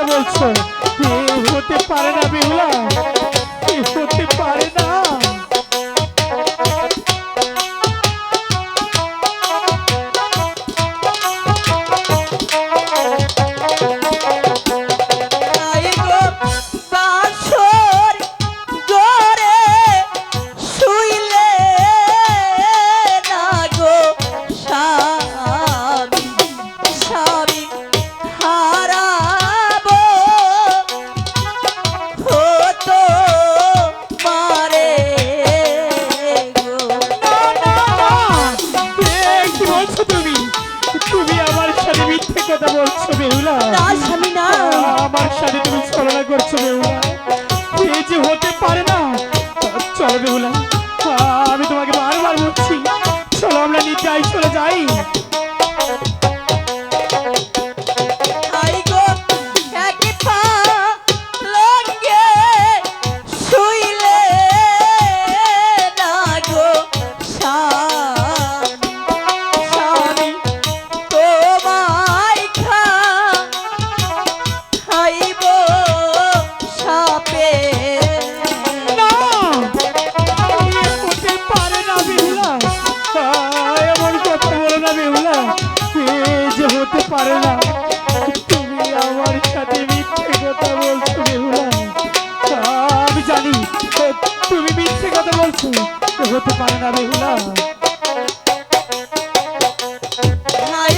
কথা বলছো? হতে পারে না বেহুলা হতে পারে কথা বলছো বেহুলা? না স্বামী না। আমার সাথে তুমি ছলনা করছ বেহুলা। এই যে হতে পারে না? চলো বেহুলা আমি তোমাকে বারবার বলছি। চলো আমরা নিচে চলে যাই। হতে পারে না বেহুলা হাই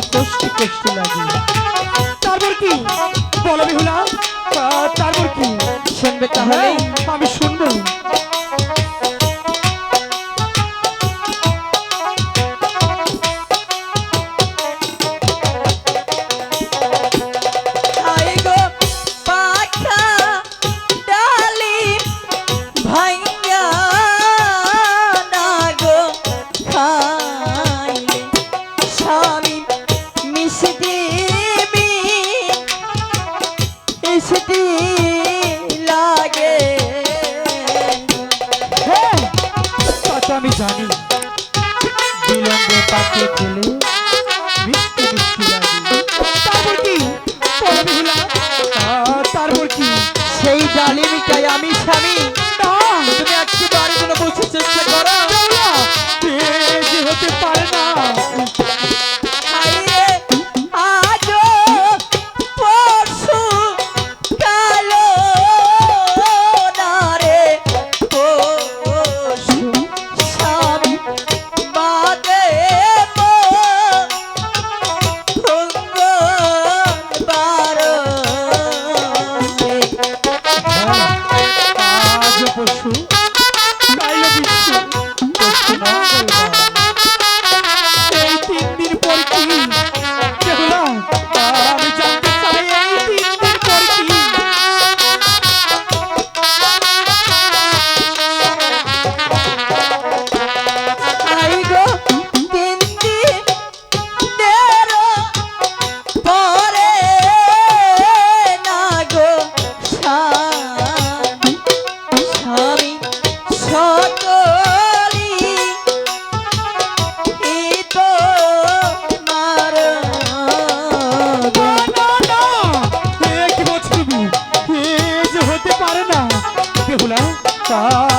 খুলে কষ্ট কষ্ট লাগে। তারপর কি? বলো বেহুলা তারপর কি? শুনবে তাহলে? আমি শুনব। পাকে খেলে মিষ্টি মিষ্টি লাগে। তারপর কি? সেই ডালিমটাই আমি tá